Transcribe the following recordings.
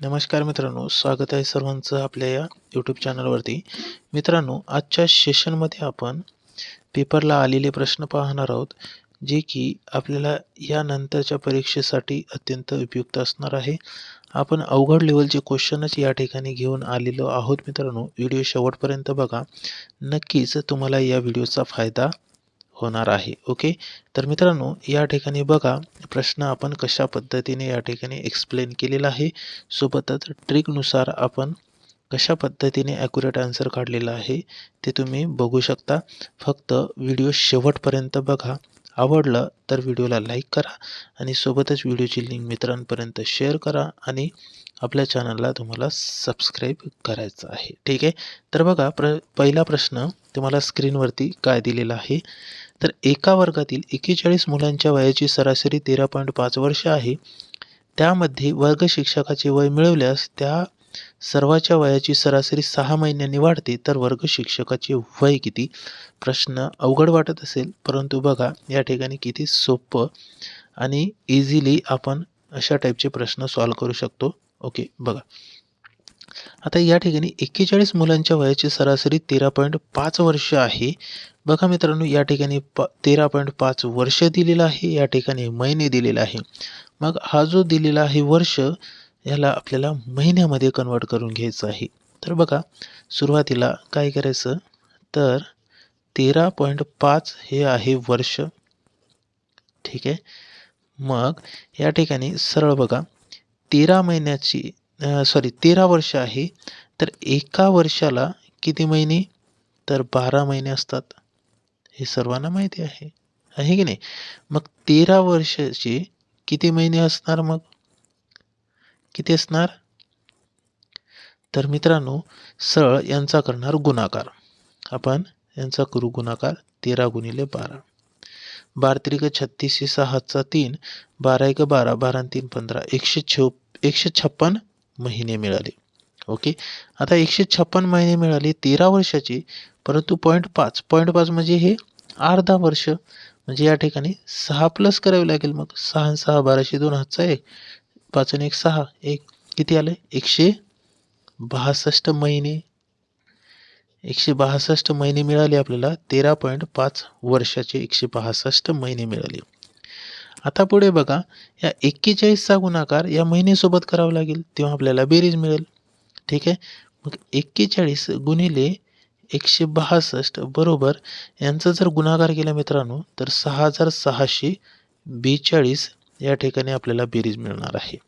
नमस्कार मित्रांनो स्वागत आहे सर्वांचं आपल्या या यूट्यूब चॅनलवरती मित्रांनो आजच्या सेशनमध्ये आपण पेपरला आलेले प्रश्न पाहणार आहोत जे की आपल्याला यानंतरच्या परीक्षेसाठी अत्यंत उपयुक्त असणार आहे. आपण अवघड लेवलचे क्वेश्चनच या ठिकाणी घेऊन आलेलो आहोत मित्रांनो. व्हिडिओ शेवटपर्यंत बघा. नक्कीच तुम्हाला या व्हिडिओचा फायदा होणार आहे. ओके? तर मित्रांनो या ठिकाणी बघा प्रश्न आपण कशा पद्धतीने या ठिकाणी एक्सप्लेन केलेला आहे. सोबतच ट्रिकनुसार आपण कशा पद्धतीने ॲक्युरेट आन्सर काढलेला आहे ते तुम्ही बघू शकता. फक्त व्हिडिओ शेवटपर्यंत बघा. आवडलं तर व्हिडिओला लाईक करा आणि सोबतच व्हिडिओची लिंक मित्रांपर्यंत शेअर करा आणि आपल्या चॅनलला तुम्हाला सबस्क्राईब करायचं आहे. ठीक आहे? तर बघा प्र पहिला प्रश्न तुम्हाला स्क्रीनवरती काय दिलेला आहे? तर एका वर्गातील एकेचाळीस मुलांच्या वयाची सरासरी तेरा पॉईंट पाच वर्ष आहे. त्यामध्ये वर्ग शिक्षकाचे वय मिळवल्यास त्या सर्वाच्या वयाची सरासरी सहा महिन्यांनी वाढते. तर वर्ग शिक्षकाचे वय किती? प्रश्न अवघड वाटत असेल परंतु बघा या ठिकाणी किती सोपं आणि इझिली आपण अशा टाईपचे प्रश्न सॉल्व करू शकतो. ओके बघा. आता या ठिकाणी एक्केचाळीस मुलांच्या वयाची सरासरी तेरा पॉईंट पाच वर्ष आहे. बघा मित्रांनो या ठिकाणी प तेरा पॉईंट पाच वर्ष दिलेलं आहे या ठिकाणी महिने दिलेला आहे. मग हा जो दिलेला आहे वर्ष याला आपल्याला महिन्यामध्ये कन्वर्ट करून घ्यायचं आहे. तर बघा सुरुवातीला काय करायचं? तर तेरा पॉईंट पाच हे आहे वर्ष. ठीक आहे? मग या ठिकाणी सरळ बघा. तेरा महिन्याची सॉरी तेरा वर्ष आहे. तर एका वर्षाला किती महिने? तर बारा महिने असतात. हे सर्वांना माहिती आहे. आहे की नाही? मग तेरा वर्षाचे किती महिने असणार मग? किती असणार? तर मित्रांनो सरळ यांचा करणार गुणाकार. आपण यांचा करू गुणाकार तेरा गुणिले बारा. बारा त्रिक छत्तीस सहाचा तीन बारा एक बारा बारा तीन पंधरा एकशे छ एकशे छप्पन महिने मिळाले. ओके आता एकशे छप्पन महिने मिळाले तेरा वर्षाचे परंतु पॉईंट पाच पॉईंट पाच म्हणजे हे अर्धा वर्ष. म्हणजे या ठिकाणी सहा प्लस करावे लागेल मग. सहा सहा बाराशे दोन हातचा एक पाच आणि एक सहा. एक किती आलं? एकशे बासष्ट महिने. एकशे बासष्ट महिने मिळाले आपल्याला तेरा पॉईंट पाच वर्षाचे एकशे बासष्ट महिने मिळाले. आता पुढे बघा या एक्केचाळीसचा गुणाकार या महिनेसोबत करावा लागेल तेव्हा आपल्याला बेरीज मिळेल. ठीक आहे? मग एक्केचाळीस गुणिले एकशे बासष्ट बरोबर यांचा जर गुणाकार केला मित्रांनो तर सहा हजार सहाशे बेचाळीस या ठिकाणी आपल्याला बेरीज मिळणार आहे.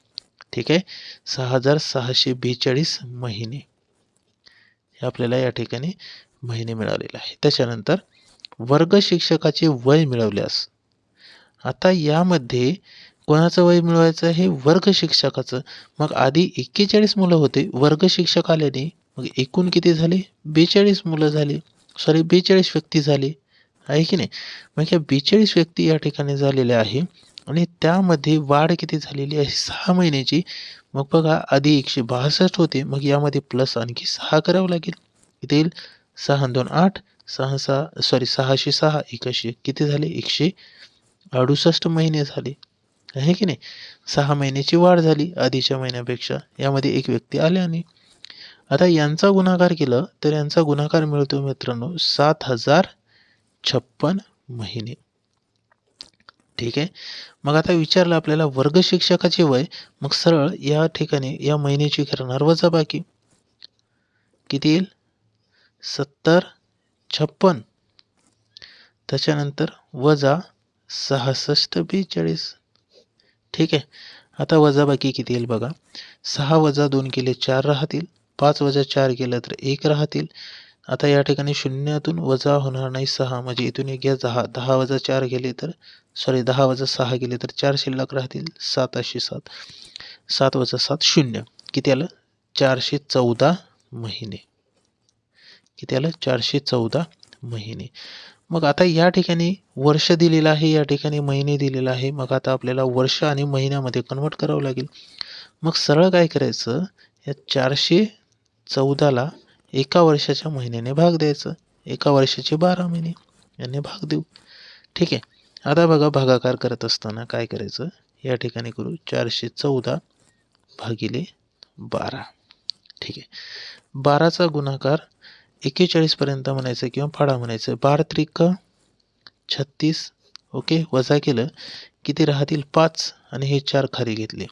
ठीक आहे? सहा हजार सहाशे बेचाळीस महिने. हे आपल्याला या ठिकाणी महिने मिळालेले आहे. त्याच्यानंतर वर्ग शिक्षकाचे वय मिळवल्यास आता यामध्ये कोणाचं वय मिळवायचं? हे वर्ग शिक्षकाचं. मग आधी एक्केचाळीस मुलं होते. वर्ग शिक्षक आल्याने मग एकूण किती झाले? बेचाळीस मुलं झाली. सॉरी बेचाळीस व्यक्ती झाली. आहे की नाही? मग ह्या बेचाळीस व्यक्ती या ठिकाणी झालेल्या आहे. आणि त्यामध्ये वाढ किती झालेली आहे? सहा महिन्याची. मग बघा आधी एकशे बासष्ट होते. मग यामध्ये प्लस आणखी सहा करावं लागेल. किती येईल सहा दोन आठ सहा सहा सॉरी सहाशे सहा एकाशे किती झाले? एकशे अडुसष्ट महिने झाले. आहे की नाही? सहा महिन्याची वाढ झाली आधीच्या महिन्यापेक्षा. यामध्ये एक व्यक्ती आल्याने आता यांचा गुणाकार केला तर यांचा गुणाकार मिळतो मित्रांनो सात हजार छप्पन महिने. ठीक आहे? मग आता विचारलं आपल्याला वर्ग शिक्षकाचे वय. मग सरळ या ठिकाणी या महिन्याची करणार वजा बाकी किती येईल? सत्तर छप्पन. त्याच्यानंतर वजा सहासष्ट बेचाळीस. ठीक आहे. आता वजा बाकी किती येईल बघा. सहा वजा दोन केले चार राहतील. पाच वजा चार केलं तर एक राहतील. आता या ठिकाणी शून्यातून वजा होणार नाही सहा. म्हणजे इथून एक घ्या. दहा. दहा वजा चार गेले तर सॉरी दहा वजा सहा गेले तर चार शिल्लक राहतील. सात असे सात. सात वजा सात शून्य. किती आलं? चारशे चौदा महिने. किती आलं? चारशे चौदा महिने. मग आता या ठिकाणी वर्ष दिलेलं आहे या ठिकाणी महिने दिलेला आहे. मग आता आपल्याला वर्ष आणि महिन्यामध्ये कन्वर्ट करावं लागेल. मग सरळ काय करायचं? या चारशे चौदाला एका वर्षाच्या महिन्याने भाग द्यायचं. एका वर्षाचे बारा महिने याने भाग देऊ. ठीक आहे. आता बघा भागाकार करत असताना काय करायचं? या ठिकाणी करू. चारशे चौदा भागिले बारा. ठीक आहे. बाराचा गुणाकार एकेचाळीसपर्यंत म्हणायचं किंवा फाडा म्हणायचं. बारा त्रिक छत्तीस ओके वजा केलं किती राहतील पाच आणि हे चार खाली घेतले.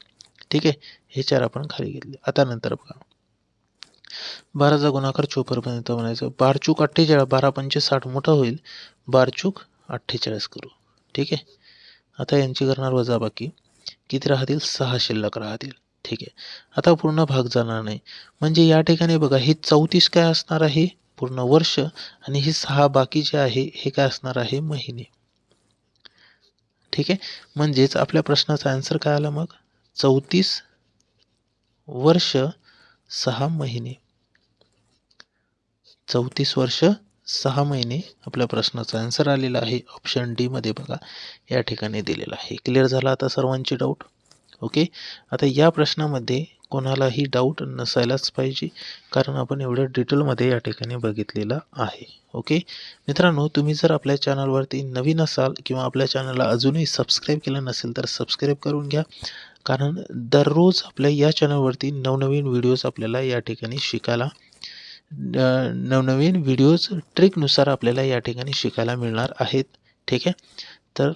ठीक आहे? हे चार आपण खाली घेतले. आता नंतर बघा. बाराचा गुणाकार चोपरपर्यंत म्हणायचं. बारचूक अठ्ठेचाळीस बारा पंचे साठ मोठा होईल. बारचूक अठ्ठेचाळीस करू. ठीक आहे? आता यांची करणार वजा बाकी किती राहतील? सहा शिल्लक राहतील. ठीक आहे? आता पूर्ण भाग जाणार नाही. म्हणजे या ठिकाणी बघा हे चौतीस काय असणार आहे? पूर्ण वर्ष आणि हे सहा बाकी जे आहे हे काय असणार आहे? महिने. ठीक आहे? म्हणजेच आपल्या प्रश्नाचा आन्सर काय आला मग? चौतीस वर्ष सहा महिने. चौतीस वर्ष सहा महिने आपल्या प्रश्नाचा आन्सर आलेला आहे. ऑप्शन डीमध्ये बघा. या ठिकाणी दिलेला आहे. क्लिअर झाला आता सर्वांची डाऊट ओके आता या प्रश्नामध्ये कोणालाही डाऊट नसायलाच पाहिजे. कारण आपण एवढ्या डिटेलमध्ये या ठिकाणी बघितलेलं आहे. ओके मित्रांनो तुम्ही जर आपल्या चॅनलवरती नवीन असाल किंवा आपल्या चॅनलला अजूनही सबस्क्राईब केलं नसेल तर सबस्क्राईब करून घ्या. कारण दररोज आपल्या या चॅनलवरती नवनवीन व्हिडिओज आपल्याला या ठिकाणी शिकायला नवनवीन व्हिडिओज ट्रिकनुसार आपल्याला या ठिकाणी शिकायला मिळणार आहेत. ठीक आहे? तर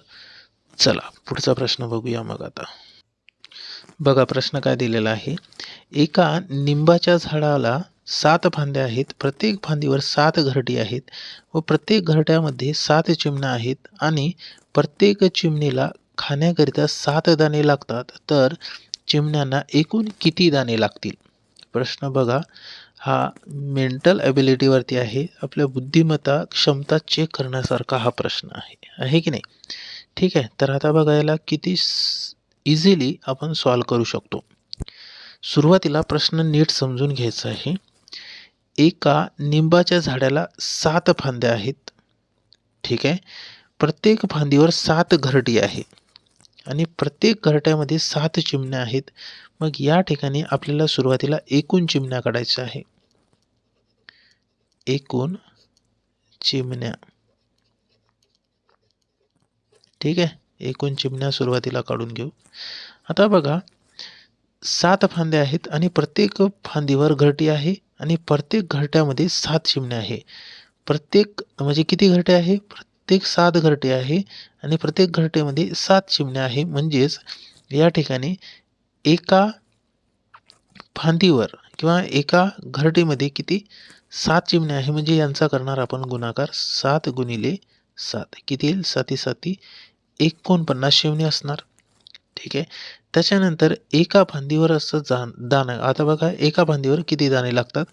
चला पुढचा प्रश्न बघूया मग आता. बघा प्रश्न काय दिलेला आहे. एका निंबाच्या झाडाला सात फांद्या आहेत. प्रत्येक फांदीवर सात घरटी आहेत व प्रत्येक घरट्यामध्ये सात चिमण्या आहेत आणि प्रत्येक चिमणीला खाण्याकरिता सात दाणे लागतात. तर चिमण्यांना एकूण किती दाणे लागतील? प्रश्न बघा. हा मेंटल ॲबिलिटीवरती आहे. आपल्या बुद्धिमत्ता क्षमता चेक करण्यासारखा हा प्रश्न आहे. आहे की नाही? ठीक आहे. तर आता बघायला किती इझिली आपण सॉल्व करू शकतो. सुरुवातीला प्रश्न नीट समजून घ्यायचा आहे. एका निंबाच्या झाडाला सात फांद्या आहेत. ठीक आहे? प्रत्येक फांदीवर सात घरटी आहे. आणि प्रत्येक घरट्यामध्ये सात चिमण्या आहेत. मग या ठिकाणी आपल्याला सुरुवातीला एकूण चिमण्या काढायच्या आहे. एकूण चिमण्या. ठीक आहे? एकूण चिमण्या सुरुवातीला काढून घेऊ. आता बघा सात फांद्या आहेत आणि प्रत्येक फांदीवर घरटी आहे आणि प्रत्येक घरट्यामध्ये सात चिमण्या आहे. प्रत्येक म्हणजे किती घरटे आहे? प्रत्येक सात घरटे आहे आणि प्रत्येक घरटेमध्ये सात चिमण्या आहे. म्हणजेच या ठिकाणी एका फांदीवर किंवा एका घरटीमध्ये किती? सात चिमण्या आहे. म्हणजे यांचा करणार आपण गुणाकार सात गुणिले सात. किती येईल? साती साती एकोणपन्नास शिवणी असणार. ठीक आहे? त्याच्यानंतर एका फांदीवर असं जा दाणं. आता बघा एका फांदीवर किती दाणे लागतात?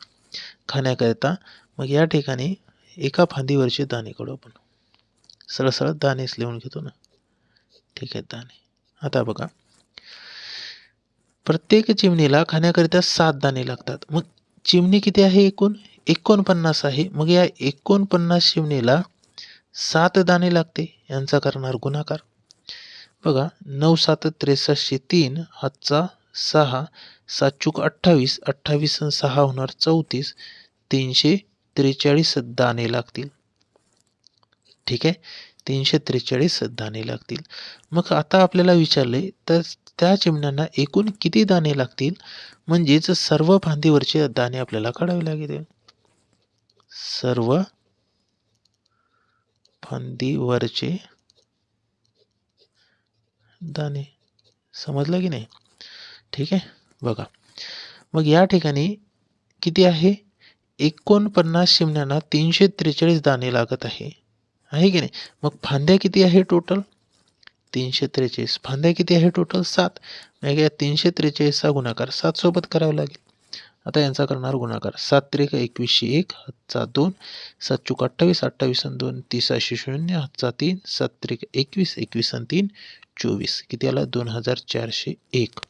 खाण्याकरिता. मग या ठिकाणी एका फांदीवरचे दाणे काढू आपण. सरळ सरळ दाणेच लिहून घेतो ना. ठीक आहे दाणे. आता बघा. प्रत्येक चिमणीला खाण्याकरिता सात दाणे लागतात. मग चिमणी किती आहे एकूण? एकोणपन्नास आहे. मग या एकोणपन्नास चिमणीला सात दाणे लागते यांचा करणार गुणाकार. बघा नऊ सात त्रेसष्टशे तीन हातचा सहा सात चूक अठ्ठावीस अठ्ठावीस सहा होणार चौतीस तीनशे त्रेचाळीस दाणे लागतील. ठीक आहे? तीनशे त्रेचाळीस दाणे लागतील. मग आता आपल्याला विचारले तर त्या चिमण्यांना एकूण किती दाणे लागतील? म्हणजेच सर्व फांदीवरचे दाणे आपल्याला काढावे लागेल सर्व फांदीवरचे दाणे. समजलं की नाही? ठीक आहे? बघा. मग या ठिकाणी किती आहे? एकोणपन्नास शिमण्यांना तीनशे त्रेचाळीस दाणे लागत आहे. आहे की नाही? मग फांद्या किती आहे टोटल तीनशे त्रेचाळीस. फांद्या किती आहे टोटल सात. मग या तीनशे त्रेचाळीसचा गुणाकार सात सोबत करावा लागेल. आता यांचा करणार गुणाकार. सात त्रिक एकवीसशे एक हातचा दोन सात चूक अठ्ठावीस अठ्ठावीस आणि दोन तीसाशे शून्य हातचा तीन सात त्रिक एकवीस एकवीस आणि तीन चोवीस. किती आलं दोन हजार चारशे एक.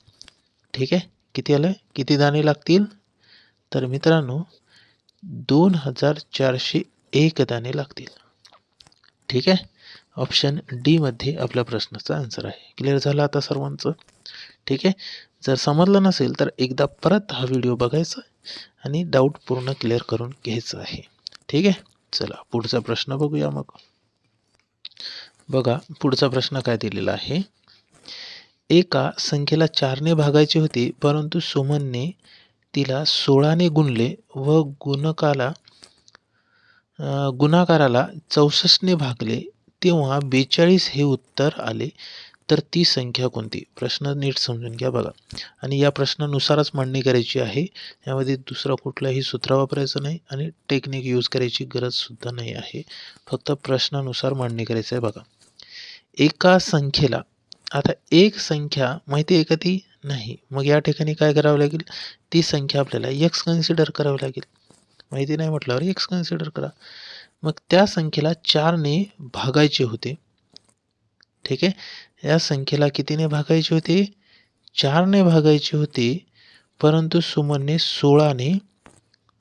ठीक आहे? किती आलं किती दाणे लागतील? तर मित्रांनो दोन हजार चारशे एक दाणे लागतील. ठीक आहे? ऑप्शन डीमध्ये आपल्या प्रश्नाचा आन्सर आहे. क्लिअर झाला आता सर्वांचं? ठीक आहे? जर समजलं नसेल तर एकदा परत हा व्हिडिओ बघायचा आणि डाऊट पूर्ण क्लिअर करून घ्यायचं आहे. ठीक आहे? चला पुढचा प्रश्न बघूया मग. बघा पुढचा प्रश्न काय दिलेला आहे? एका संख्येला चारने भागायचे होते परंतु सुमनने तिला सोळाने गुणले व गुणकाला गुणाकाराला चौसष्टने भागले. तेव्हा बेचाळीस हे उत्तर आले. तर ती संख्या कोणती? प्रश्न नीट समजून घ्या बघा. आणि या प्रश्नानुसारच मांडणी करायची आहे. यामध्ये दुसरा कुठलाही सूत्र वापरायचं नाही आणि टेक्निक यूज करायची गरजसुद्धा नाही आहे. फक्त प्रश्नानुसार मांडणी करायचं आहे बघा. एका संख्येला आता एक संख्या माहिती आहे का ती? नाही. मग या ठिकाणी काय करावं लागेल? ती संख्या आपल्याला एक्स कन्सिडर करावी लागेल. माहिती नाही म्हटल्यावर एक्स कन्सिडर करा. मग त्या संख्येला चारने भागायचे होते. ठीक आहे? या संख्येला कितीने भागायची होती? चारने भागायची होती परंतु सुमनने सोळाने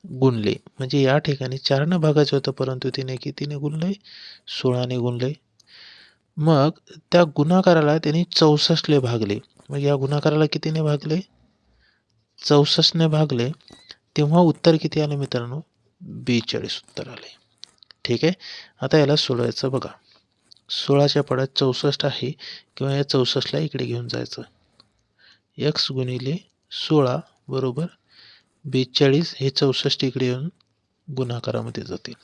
गुणले. म्हणजे या ठिकाणी चारनं भागायचं होतं परंतु तिने कितीने गुणले? सोळाने गुणले. मग त्या गुणाकाराला त्यांनी चौसष्टले भागले. मग या गुणाकाराला कितीने भागले? चौसष्टने भागले. तेव्हा उत्तर किती आले मित्रांनो? बेचाळीस उत्तर आले. ठीक आहे? आता याला सोडवायचं बघा. सोळाच्या पाड्यात चौसष्ट आहे किंवा या चौसष्टला इकडे घेऊन जायचं. एक्स गुणिले सोळा बरोबर बेचाळीस हे चौसष्ट इकडे येऊन गुणाकारामध्ये जातील.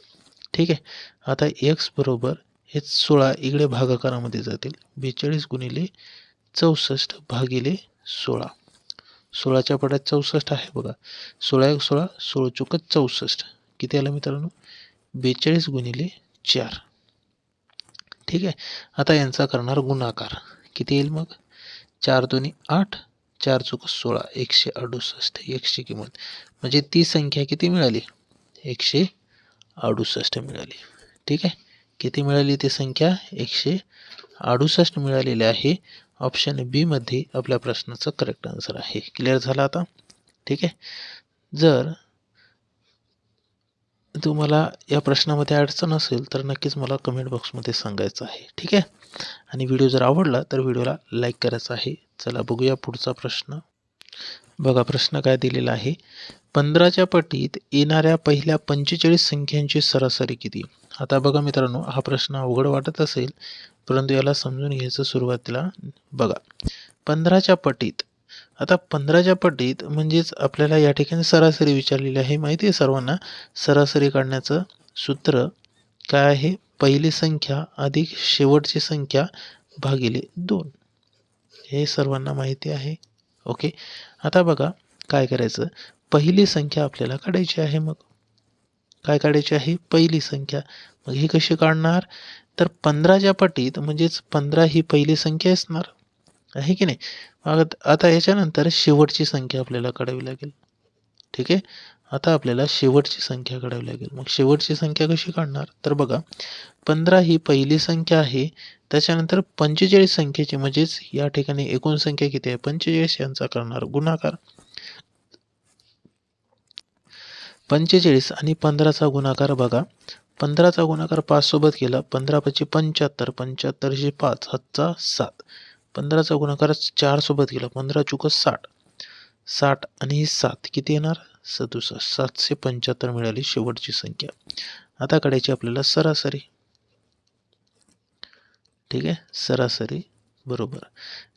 ठीक आहे? आता एक्स बरोबर हे सोळा इकडे भागाकारामध्ये जातील. बेचाळीस गुणिले चौसष्ट भागिले सोळा. सोळाच्या पाड्यात चौसष्ट आहे बघा. सोळा एक सोळा सोळ चुकत चौसष्ट. किती आलं मित्रांनो? बेचाळीस गुणिले चार. ठीक आहे. आता यांचा करणार गुणाकार. किती येईल मग? चार दोन्ही आठ चार चुक सोळा एकशे अडुसष्ट एकशे किंमत म्हणजे ती संख्या किती मिळाली? एकशे अडुसष्ट मिळाली. ठीक आहे. किती मिळाली ती संख्या? एकशे अडुसष्ट मिळालेली आहे. ऑप्शन बीमध्ये आपल्या प्रश्नाचं करेक्ट आन्सर आहे. क्लिअर झाला आता? ठीक आहे. जर तुम्हाला या प्रश्नामध्ये अडचण असेल तर नक्कीच मला कमेंट बॉक्समध्ये सांगायचं आहे. ठीक आहे? आणि व्हिडिओ जर आवडला तर व्हिडिओला लाईक करायचा आहे. चला बघूया पुढचा प्रश्न. बघा प्रश्न काय दिलेला आहे? पंधराच्या पटीत येणाऱ्या पहिल्या पंचेचाळीस संख्यांची सरासरी किती? आता बघा मित्रांनो हा प्रश्न अवघड वाटत असेल परंतु याला समजून घ्यायचं सुरुवातीला. बघा पंधराच्या पटीत आता पंधराच्या पटीत म्हणजेच आपल्याला या ठिकाणी सरासरी विचारलेली आहे माहिती आहे सर्वांना? सरासरी काढण्याचं सूत्र काय आहे? पहिली संख्या अधिक शेवटची संख्या भागिले दोन. हे सर्वांना माहिती आहे. ओके? आता बघा काय करायचं? पहिली संख्या आपल्याला काढायची आहे मग. काय काढायची आहे? पहिली संख्या. मग ही कशी काढणार? तर पंधराच्या पटीत म्हणजेच पंधरा ही पहिली संख्या असणार. आहे की नाही? मग आता याच्यानंतर शेवटची संख्या आपल्याला काढावी लागेल. ठीक आहे? आता आपल्याला शेवटची संख्या काढावी लागेल. मग शेवटची संख्या कशी काढणार? तर बघा पंधरा ही पहिली संख्या आहे. त्याच्यानंतर पंचेचाळीस संख्येची म्हणजेच या ठिकाणी एकूण संख्या किती आहे? पंचेचाळीस यांचा करणार गुणाकार. पंचेचाळीस आणि पंधराचा गुणाकार बघा. पंधराचा गुणाकार पाच सोबत केला. पंधरा पाचशे पंच्याहत्तर पंच्याहत्तरशे पाच हातचा सात. पंधराचा गुणाकार चार सोबत पंधरा चुक साठ. साठ आणि सात. किती येणार? सदुसष्ट. सातशे पंच्याहत्तर मिळाली शेवटची संख्या. आता काढायची आपल्याला सरासरी. ठीक आहे? सरासरी. बरोबर.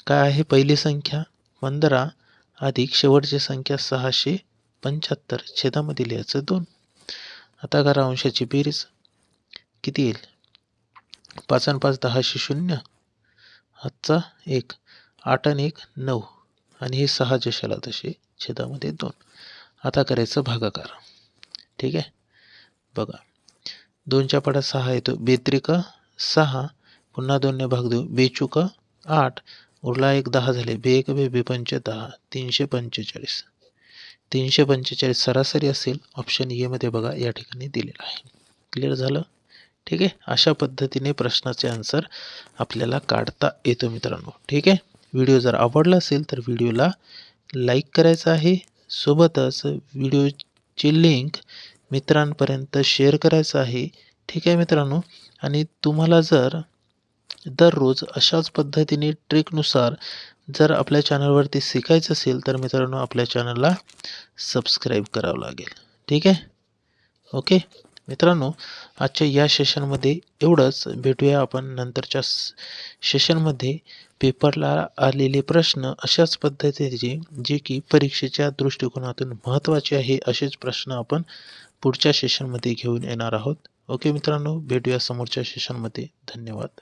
काय आहे पहिली संख्या? पंधरा अधिक शेवटची संख्या सहाशे पंच्याहत्तर. छेदामध्ये लिहायचं दोन. आता करा अंशाची बेरीज. किती येईल? पाच आणि पाच दहाशे शून्य. आजचा एक आठ आणि एक नऊ आणि हे सहा जशाला तसे छेदामध्ये दोन. आता करायचं भागाकार. ठीक आहे? बघा. दोनच्या पाड्यात सहा येतो. बेत्रिका सहा पुन्हा दोनने भाग देऊ. बेचुका आठ उरला एक दहा झाले. बे एक बे बेपंच दहा. तीनशे पंचेचाळीस. तीनशे पंचेचाळीस सरासरी असेल. ऑप्शन एमध्ये बघा या ठिकाणी दिलेला आहे. क्लिअर झालं? ठीक आहे? अशा पद्धतीने प्रश्नाचे आन्सर आपल्याला काढता येतो मित्रांनो. ठीक आहे? व्हिडिओ जर आवडला असेल तर व्हिडिओला लाईक करायचं आहे. सोबतच व्हिडिओची लिंक मित्रांपर्यंत शेअर करायचं आहे. ठीक आहे मित्रांनो? आणि तुम्हाला जर दररोज अशाच पद्धतीने ट्रिकनुसार जर आपल्या चॅनलवरती शिकायचं असेल तर मित्रांनो आपल्या चॅनलला सबस्क्राईब करावं लागेल. ठीक आहे? ओके मित्रांनो आजच्या या सेशनमध्ये एवढंच. भेटूया आपण नंतरच्या सेशनमध्ये पेपरला आलेले प्रश्न अशाच पद्धतीचे जे की परीक्षेच्या दृष्टिकोनातून महत्त्वाचे आहे असेच प्रश्न आपण पुढच्या सेशनमध्ये घेऊन येणार आहोत. ओके मित्रांनो भेटूया समोरच्या सेशनमध्ये धन्यवाद.